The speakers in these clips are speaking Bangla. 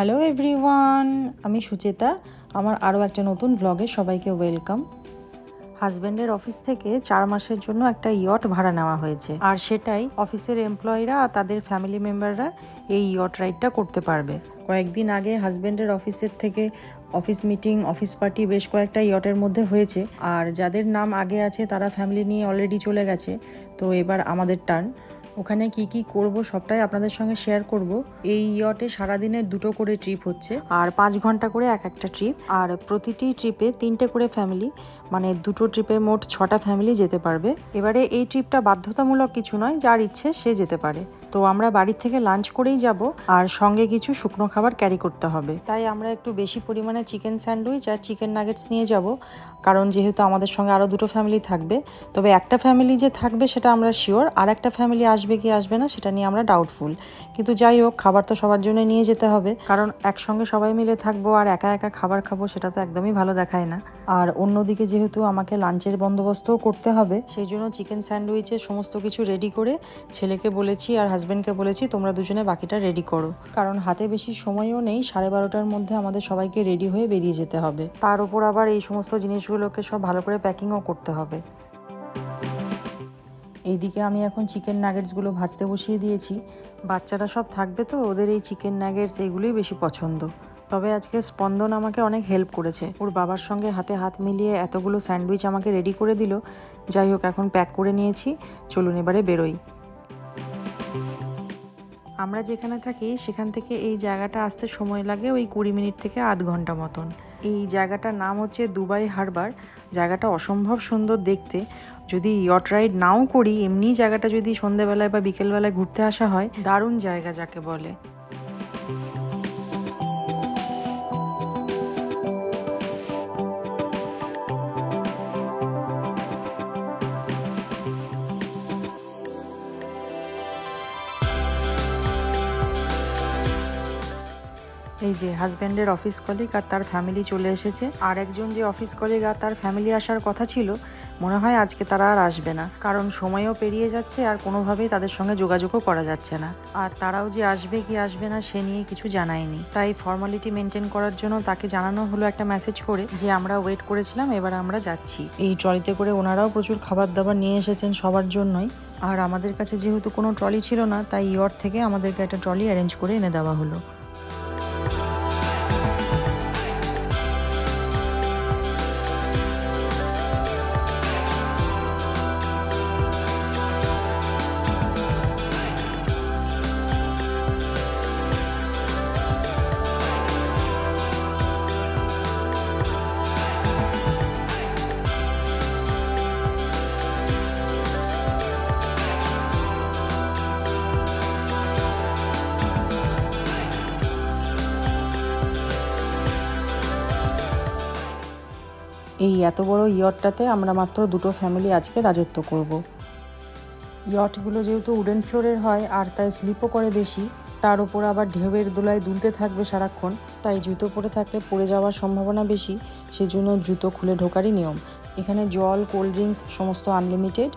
হ্যালো এভরিওয়ান আমি সুচেতা। আমার আরও একটা নতুন ব্লগে সবাইকে ওয়েলকাম হাজব্যান্ডের অফিস থেকে চার মাসের জন্য একটা ইয়ট ভাড়া নেওয়া হয়েছে। আর সেটাই অফিসের এমপ্লয়িরা তাদের ফ্যামিলি মেম্বাররা এই ইয়ট রাইডটা করতে পারবে। কয়েকদিন আগে হাজব্যান্ডের অফিসের থেকে অফিস মিটিং অফিস পার্টি বেশ কয়েকটা ইয়টের মধ্যে হয়েছে। আর যাদের নাম আগে আছে, তারা ফ্যামিলি নিয়ে অলরেডি চলে গেছে। তো এবার আমাদের টার্ন ওখানে কি কি করব সবটাই আপনাদের সঙ্গে শেয়ার করব। এই ইয়টে সারাদিনের দুটো করে ট্রিপ হচ্ছে, আর পাঁচ ঘণ্টা করে এক একটা ট্রিপ আর প্রতিটি ট্রিপে তিনটে করে ফ্যামিলি মানে দুটো ট্রিপে মোট ছটা ফ্যামিলি যেতে পারবে। এবারে এই ট্রিপটা বাধ্যতামূলক কিছু নয়, যার ইচ্ছে সে যেতে পারে। তো আমরা বাড়ির থেকে লাঞ্চ করেই যাব আর সঙ্গে কিছু শুকনো খাবার ক্যারি করতে হবে। তাই আমরা একটু বেশি পরিমাণে চিকেন স্যান্ডউইচ আর চিকেন নাগেটস নিয়ে যাব, কারণ যেহেতু আমাদের সঙ্গে আরও দুটো ফ্যামিলি থাকবে, তবে একটা ফ্যামিলি যে থাকবে সেটা আমরা শিওর আর একটা ফ্যামিলি আসবে কি আসবে না সেটা নিয়ে আমরা ডাউটফুল কিন্তু যাই হোক, খাবার তো সবার জন্য নিয়ে যেতে হবে, কারণ একসঙ্গে সবাই মিলে থাকব আর একা একা খাবার খাব সেটা তো একদমই ভালো দেখায় না। আর অন্যদিকে যেহেতু আমাকে লাঞ্চের বন্দোবস্তও করতে হবে, সেই জন্য চিকেন স্যান্ডউইচের সমস্ত কিছু রেডি করে ছেলেকে বলেছি আর হাজব্যান্ডকে বলেছি, তোমরা দুজনে বাকিটা রেডি করো। কারণ হাতে বেশি সময়ও নেই, সাড়ে বারোটার মধ্যে আমাদের সবাইকে রেডি হয়ে বেরিয়ে যেতে হবে। তার উপর আবার এই সমস্ত জিনিসগুলোকে সব ভালো করে প্যাকিংও করতে হবে। এইদিকে আমি এখন চিকেন নাগেটসগুলো ভাজতে বসিয়ে দিয়েছি। বাচ্চারা সব থাকবে তো, ওদের এই চিকেন নাগেটস এইগুলোই বেশি পছন্দ। তবে আজকে স্পন্দন আমাকে অনেক হেল্প করেছে। ওর বাবার সঙ্গে হাতে হাত মিলিয়ে এতগুলো স্যান্ডউইচ আমাকে রেডি করে দিল। যাই হোক, এখন প্যাক করে নিয়েছি। চলুন এবারে বেরোই। আমরা যেখানে থাকি, সেখান থেকে এই জায়গাটা আসতে সময় লাগে ওই কুড়ি মিনিট থেকে আধ ঘণ্টা মতন। এই জায়গাটার নাম হচ্ছে দুবাই হারবার। জায়গাটা অসম্ভব সুন্দর দেখতে। যদি ইয়ট রাইড নাও করি এমনি জায়গাটা যদি সন্ধেবেলায় বা বিকেলবেলায় ঘুরতে আসা হয়, দারুণ জায়গা যাকে বলে। যে হাজব্যান্ডের অফিস কলিগ আর তার ফ্যামিলি চলে এসেছে। আর একজন যে অফিস কলিগ আর তার ফ্যামিলি আসার কথা ছিল, মনে হয় আজকে তারা আর আসবে না। কারণ সময়ও পেরিয়ে যাচ্ছে আর কোনোভাবেই তাদের সঙ্গে যোগাযোগও করা যাচ্ছে না। আর তারাও যে আসবে কি আসবে না, সে নিয়ে কিছু জানায়নি। তাই ফর্মালিটি মেনটেন করার জন্য তাকে জানানো হলো একটা মেসেজ করে যে, আমরা ওয়েট করেছিলাম, এবার আমরা যাচ্ছি। এই ট্রলিতে করে ওনারাও প্রচুর খাবার দাবার নিয়ে এসেছেন সবার জন্যই। আর আমাদের কাছে যেহেতু কোনো ট্রলি ছিল না, তাই ইয়র থেকে আমাদেরকে একটা ট্রলি অ্যারেঞ্জ করে এনে দেওয়া হলো। এই এত বড় ইয়টটাতে আমরা মাত্র দুটো ফ্যামিলি আজকে রাজত্ব করব। ইয়টগুলো যেহেতু উডেন ফ্লোরের হয় আর তাই স্লিপও করে বেশি, তার উপর আবার ঢেউয়ের দোলায় দুলতে থাকবে সারাক্ষণ, তাই জুতো পরে থাকলে পড়ে যাওয়ার সম্ভাবনা বেশি, সেজন্য জুতো খুলে ঢোকারই নিয়ম। এখানে জল কোল্ড ড্রিঙ্কস সমস্ত আনলিমিটেড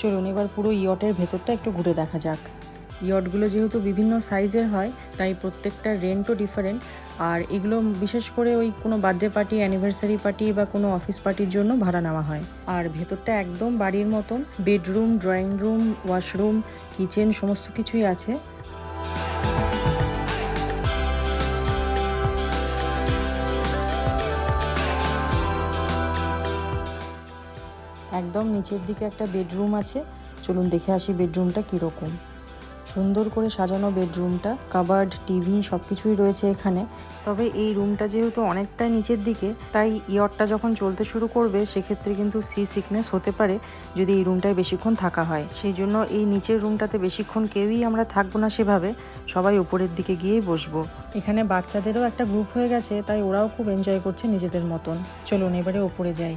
চলুন এবার পুরো ইয়টের ভেতরটা একটু ঘুরে দেখা যাক। ইয়টগুলো যেহেতু বিভিন্ন সাইজের হয়, তাই প্রত্যেকটা রেন্টও ডিফারেন্ট আর এগুলো বিশেষ করে ওই কোনো বার্থডে পার্টি অ্যানিভার্সারি পার্টি বা কোনো অফিস পার্টির জন্য ভাড়া নেওয়া হয়। আর ভেতরটা একদম বাড়ির মতন bedroom drawing room washroom kitchen সমস্ত কিছুই আছে। একদম নিচের দিকে একটা বেডরুম আছে। চলুন দেখে আসি বেডরুমটা কীরকম। সুন্দর করে সাজানো বেডরুমটা, কাবার্ড, টিভি সব কিছুই রয়েছে এখানে। তবে এই রুমটা যেহেতু অনেকটাই নিচের দিকে, তাই ইয়রটা যখন চলতে শুরু করবে, সেক্ষেত্রে কিন্তু সি সিকনেস হতে পারে যদি এই রুমটায় বেশিক্ষণ থাকা হয়। সেই জন্য এই নিচের রুমটাতে বেশিক্ষণ কেউই আমরা থাকব না সেভাবে, সবাই উপরের দিকে গিয়েই বসবো। এখানে বাচ্চাদেরও একটা গ্রুপ হয়ে গেছে, তাই ওরাও খুব এনজয় করছে নিজেদের মতন। চলুন এবারে ওপরে যাই।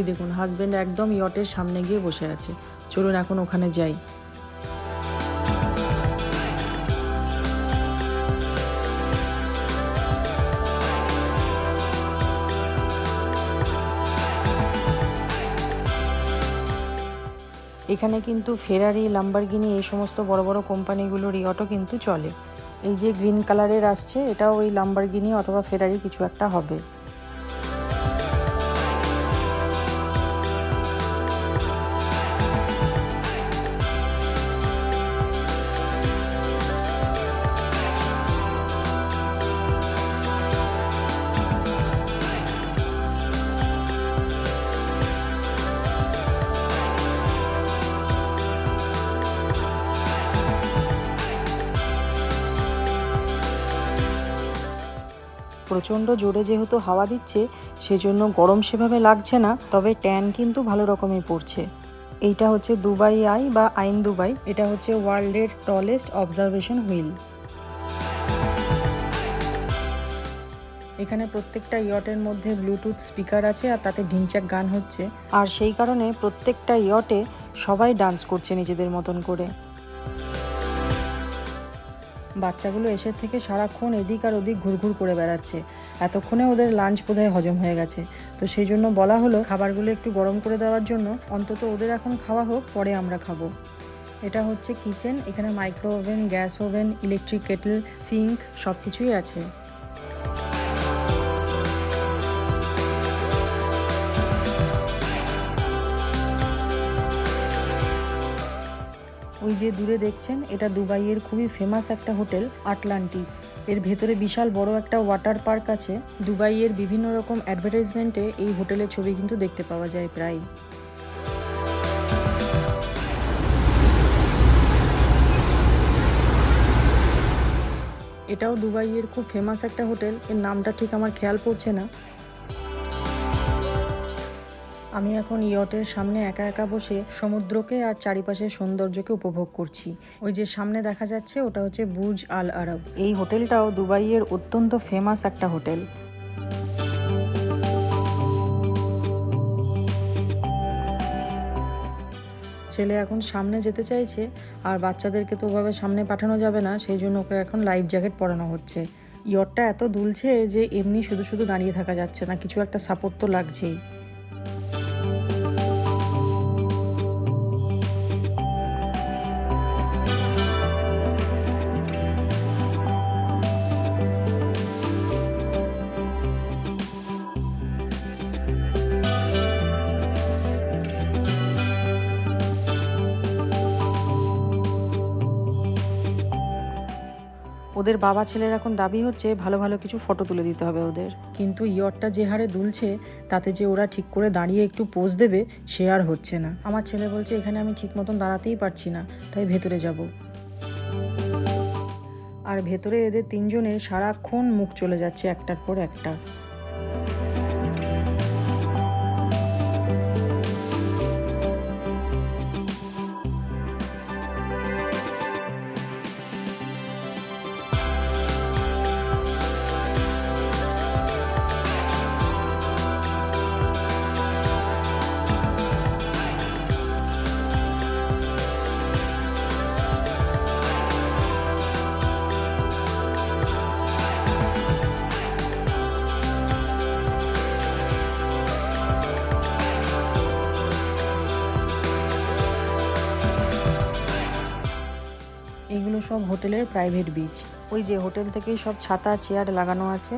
ওই দেখুন হাজব্যান্ড একদম ইয়টের সামনে গিয়ে বসে আছে। চলুন এখন ওখানে যাই। এখানে কিন্তু ফেরারি লাম্বারগিনি এই সমস্ত বড় বড় কোম্পানিগুলোর অটো কিন্তু চলে। এই যে গ্রিন কালারের আসছে, এটাও ওই লাম্বারগিনি অথবা ফেরারি কিছু একটা হবে। প্রচণ্ড জোরে যেহেতু হাওয়া দিচ্ছে, সেজন্য গরম সেভাবে লাগছে না, তবে ট্যান কিন্তু ভালো রকমই পড়ছে। এইটা হচ্ছে দুবাই আই বা আইন দুবাই, এটা হচ্ছে ওয়ার্ল্ডের টলেস্ট অবজারভেশন হুইল। এখানে প্রত্যেকটা ইয়টের মধ্যে ব্লুটুথ স্পিকার আছে আর তাতে ঢিংচাক গান হচ্ছে। আর সেই কারণে প্রত্যেকটা ইয়টে সবাই ডান্স করছে নিজেদের মতন করে। বাচ্চাগুলো এসে থেকে সারাক্ষণ এদিক আর ওদিক ঘুরঘুর করে বেড়াচ্ছে। এতক্ষণে ওদের লাঞ্চ বোধহয় হজম হয়ে গেছে। তো সেই জন্য বলা হলো, খাবারগুলো একটু গরম করে দেওয়ার জন্য অন্তত ওদের এখন খাওয়া হোক, পরে আমরা খাব। এটা হচ্ছে কিচেন এখানে micro oven gas oven electric kettle sink সব কিছুই আছে। ওই যে দূরে দেখছেন, এটা দুবাইয়ের খুবই ফেমাস একটা হোটেল, আটলান্টিস। এর ভেতরে বিশাল বড় একটা ওয়াটার পার্ক আছে। দুবাইয়ের বিভিন্ন রকম অ্যাডভার্টাইজমেন্টে এই হোটেলের ছবি কিন্তু দেখতে পাওয়া যায় প্রায়। এটাও দুবাইয়ের খুব ফেমাস একটা হোটেল। এর নামটা ঠিক আমার খেয়াল পড়ছে না। আমি এখন ইয়টের সামনে একা একা বসে সমুদ্রকে আর চারিপাশের সৌন্দর্যকে উপভোগ করছি। ওই যে সামনে দেখা যাচ্ছে, ওটা হচ্ছে বুর্জ আল আরব। এই হোটেলটাও দুবাইয়ের অত্যন্ত ফেমাস একটা হোটেল। ছেলে এখন সামনে যেতে চাইছে, আর বাচ্চাদেরকে তো ওভাবে সামনে পাঠানো যাবে না, সেই জন্য ওকে এখন লাইফ জ্যাকেট পরানো হচ্ছে। ইয়টটা এত দুলছে যে এমনি শুধু শুধু দাঁড়িয়ে থাকা যাচ্ছে না, কিছু একটা সাপোর্ট তো লাগছেই। ওদের বাবা ছেলের এখন দাবি হচ্ছে ভালো ভালো কিছু ফটো তুলে দিতে হবে ওদের। কিন্তু ইয়রটা যে হারে দুলছে, তাতে যে ওরা ঠিক করে দাঁড়িয়ে একটু পোজ দেবে, সে আর হচ্ছে না। আমার ছেলে বলছে, এখানে আমি ঠিক মতন দাঁড়াতেই পারছি না, তাই ভেতরে যাব। আর ভেতরে এদের তিনজনের সারাক্ষণ মুখ চলে যাচ্ছে একটার পর একটা। সব হোটেলের প্রাইভেট বিচ ওই যে হোটেল থেকেই সব ছাতা চেয়ার লাগানো আছে।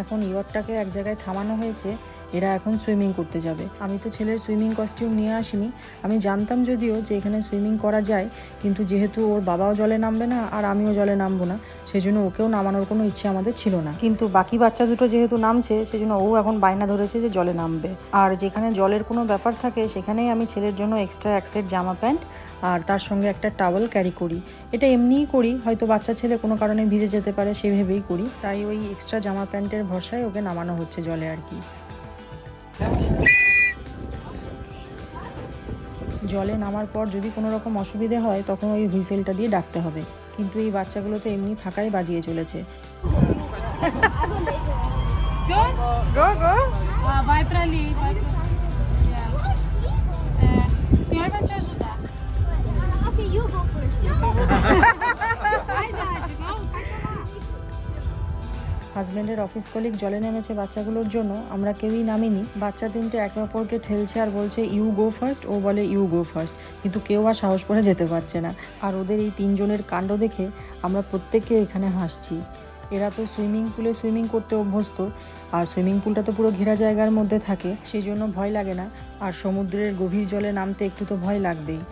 এখন ইয়টটাকে এক জায়গায় থামানো হয়েছে। এরা এখন সুইমিং করতে যাবে। আমি তো ছেলের সুইমিং কস্টিউম নিয়ে আসিনি। আমি জানতাম যদিও যে এখানে সুইমিং করা যায়, কিন্তু যেহেতু ওর বাবাও জলে নামবে না, আর আমিও জলে নামবো না, সেজন্য ওকেও নামানোর কোনো ইচ্ছে আমাদের ছিল না। কিন্তু বাকি বাচ্চা দুটো যেহেতু নামছে, সেজন্য ও এখন বায়না ধরেছে যে জলে নামবে। আর যেখানে জলের কোনো ব্যাপার থাকে, সেখানেই আমি ছেলের জন্য এক্সট্রা এক সেট জামা প্যান্ট আর তার সঙ্গে একটা টাওয়েল ক্যারি করি। এটা এমনিই করি, হয়তো বাচ্চা ছেলে কোনো কারণে ভিজে যেতে পারে, সেভেবেই করি। তাই ওই এক্সট্রা জামা প্যান্টের ভরসায় ওকে নামানো হচ্ছে জলে আর কি। জলে নামার পর যদি কোনো রকম অসুবিধে হয় তখন ওই হুইসেলটা দিয়ে ডাকতে হবে। কিন্তু এই বাচ্চাগুলো তো এমনি ফাঁকাই বাজিয়ে চলেছে। go. হাজব্যান্ডের অফিস কলিগ জলে নেমেছে বাচ্চাগুলোর জন্য। আমরা কেউই নামিনি। বাচ্চা তিনটে একে অপরকে ঠেলছে আর বলছে ইউ গো ফার্স্ট ও বলে ইউ গো ফার্স্ট কিন্তু কেউ আর সাহস করে যেতে পারছে না। আর ওদের এই তিনজনের কাণ্ড দেখে আমরা প্রত্যেকে এখানে হাসছি। এরা তো সুইমিং পুলে সুইমিং করতে অভ্যস্ত। আর সুইমিং পুলটা তো পুরো ঘেরা জায়গার মধ্যে থাকে, সেই জন্য ভয় লাগে না। আর সমুদ্রের গভীর জলে নামতে একটু তো ভয় লাগবেই।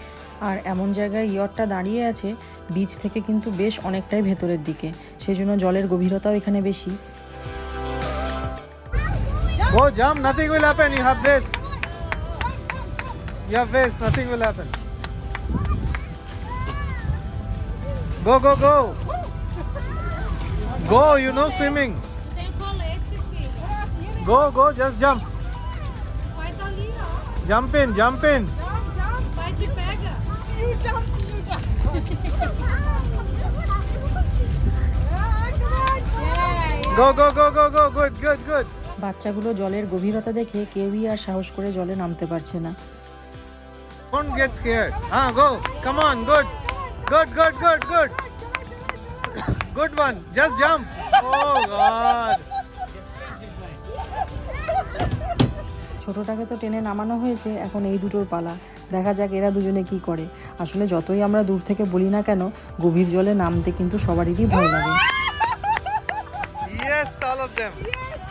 আর এমন জায়গায় ইয়রটা দাঁড়িয়ে আছে বীজ থেকে কিন্তু বেশ অনেকটাই ভেতরের দিকে। সেই জন্য জলের গভীরতাও এখানে বেশি। Jump in, jump. In. Jump. বাচ্চাগুলো জলের গভীরতা দেখে কেউই আর সাহস করে জলে নামতে পারছে না। Good one. Just jump. Oh, God. ছোটটাকে তো টেনে নামানো হয়েছে এখন এই দুটোর পালা দেখা যাক এরা দুজনে কি করে আসলে যতই আমরা দূর থেকে বলি না কেন গভীর জলে নামতে কিন্তু সবারই ভয় লাগে.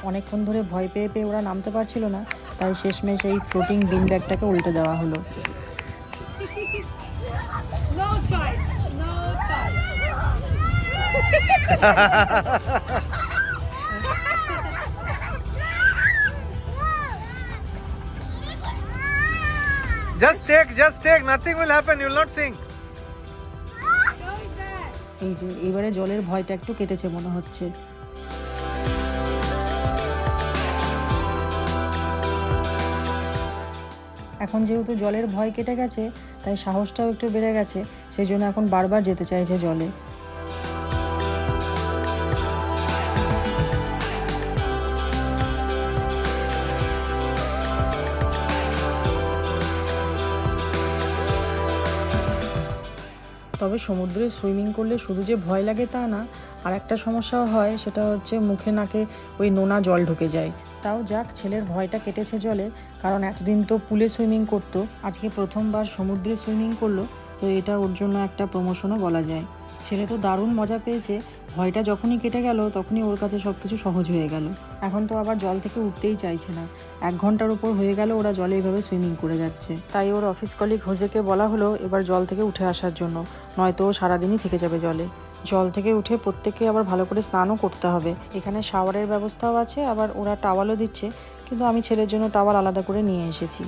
অনেকক্ষণ ধরে ভয় পেয়ে পেয়ে ওরা নামতে পারছিল না তাই শেষমেশ এই ফ্লোটিং বিন ব্যাগটাকে উল্টে দেওয়া হলো No choice. No choice. Just take, just take. Nothing will happen. You will not sink. এই যে এবারে জলের ভয়টা একটু কেটেছে মনে হচ্ছে এখন যেহেতু জলের ভয় কেটে গেছে তাই সাহসটাও একটু বেড়ে গেছে সেই জন্য এখন বারবার যেতে চাইছে জলে তবে সমুদ্রে সুইমিং করলে শুধু যে ভয় লাগে তা না, আর একটা সমস্যাও হয়, সেটা হচ্ছে মুখে নাকে ওই নোনা জল ঢুকে যায়। তাও যাক, ছেলের ভয়টা কেটেছে জলে, কারণ এতদিন তো পুলে সুইমিং করতো, আজকে প্রথমবার সমুদ্রে সুইমিং করল, তো এটা ওর জন্য একটা প্রমোশনও বলা যায়। ছেলে তো দারুণ মজা পেয়েছে ভয়টা যখনই কেটে গেল, তখনই ওর কাছে সব কিছু সহজ হয়ে গেল। এখন তো আবার জল থেকে উঠতেই চাইছে না। এক ঘণ্টার উপর হয়ে গেল ওরা জলে এইভাবে সুইমিং করে যাচ্ছে। তাই ওর অফিস কলিগ হোজেকে বলা হলো এবার জল থেকে উঠে আসার জন্য, নয়তো ও সারাদিনই থেকে যাবে জলে। জল থেকে উঠে প্রত্যেককে আবার ভালো করে স্নানও করতে হবে। এখানে শাওয়ারের ব্যবস্থাও আছে, আবার ওরা টাওয়ালও দিচ্ছে, কিন্তু আমি ছেলের জন্য টাওয়াল আলাদা করে নিয়ে এসেছি।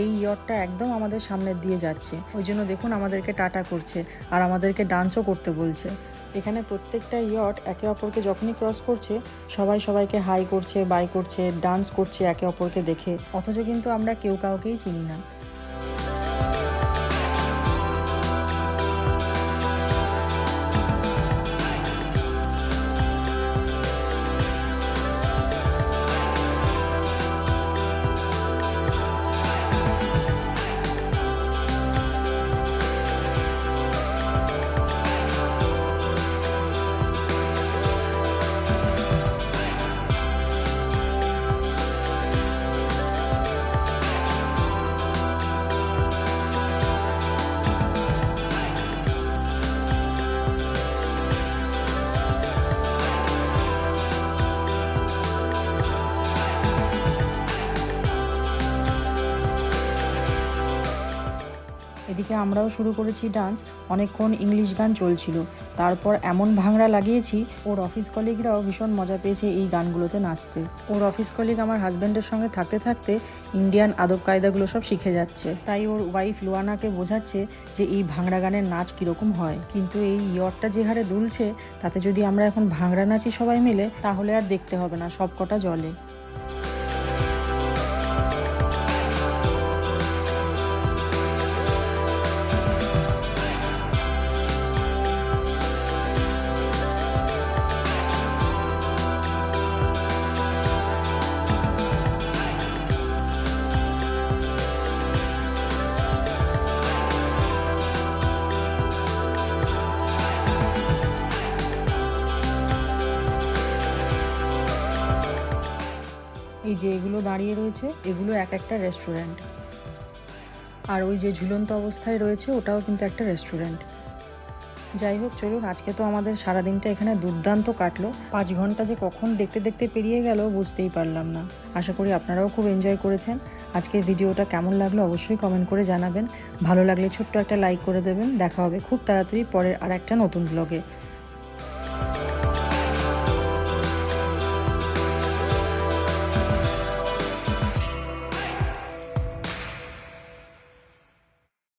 এই ইয়টটা একদম আমাদের সামনের দিয়ে যাচ্ছে। ওই জন্য দেখুন আমাদেরকে টাটা করছে, আর আমাদেরকে ডান্সও করতে বলছে। এখানে প্রত্যেকটা ইয়ট একে অপরকে যখনই ক্রস করছে, সবাই সবাইকে হাই করছে বাই করছে ডান্স করছে একে অপরকে দেখে। অথচ কিন্তু আমরা কেউ কাউকেই চিনি না। আমরাও শুরু করেছি ডান্স। অনেকক্ষণ ইংলিশ গান চলছিল। তারপর এমন ভাংড়া লাগিয়েছি, ওর অফিস কলিগরাও ভীষণ মজা পেয়েছে এই গানগুলোতে নাচতে। ওর অফিস কলিগ আমার হাজব্যান্ডের সঙ্গে থাকতে থাকতে ইন্ডিয়ান আদব কায়দাগুলো সব শিখে যাচ্ছে। তাই ওর ওয়াইফ লুয়ানাকে বোঝাচ্ছে যে এই ভাংড়া গানের নাচ কীরকম হয়। কিন্তু এই ইয়রটা যে হারে দুলছে, তাতে যদি আমরা এখন ভাংড়া নাচি সবাই মিলে, তাহলে আর দেখতে হবে না সব কটা জলে। যে এগুলো দাঁড়িয়ে রয়েছে, এগুলো এক একটা রেস্টুরেন্ট আর ওই যে ঝুলন্ত অবস্থায় রয়েছে, ওটাও কিন্তু একটা রেস্টুরেন্ট যাই হোক, চলুন, আজকে তো আমাদের সারাদিনটা এখানে দুর্দান্ত কাটলো। পাঁচ ঘণ্টা যে কখন দেখতে দেখতে পেরিয়ে গেল, বুঝতেই পারলাম না। আশা করি আপনারাও খুব এনজয় করেছেন। আজকের ভিডিওটা কেমন লাগল অবশ্যই কমেন্ট করে জানাবেন। ভালো লাগলে ছোট্ট একটা লাইক করে দেবেন। দেখা হবে খুব তাড়াতাড়ি পরের আর একটা নতুন ব্লগে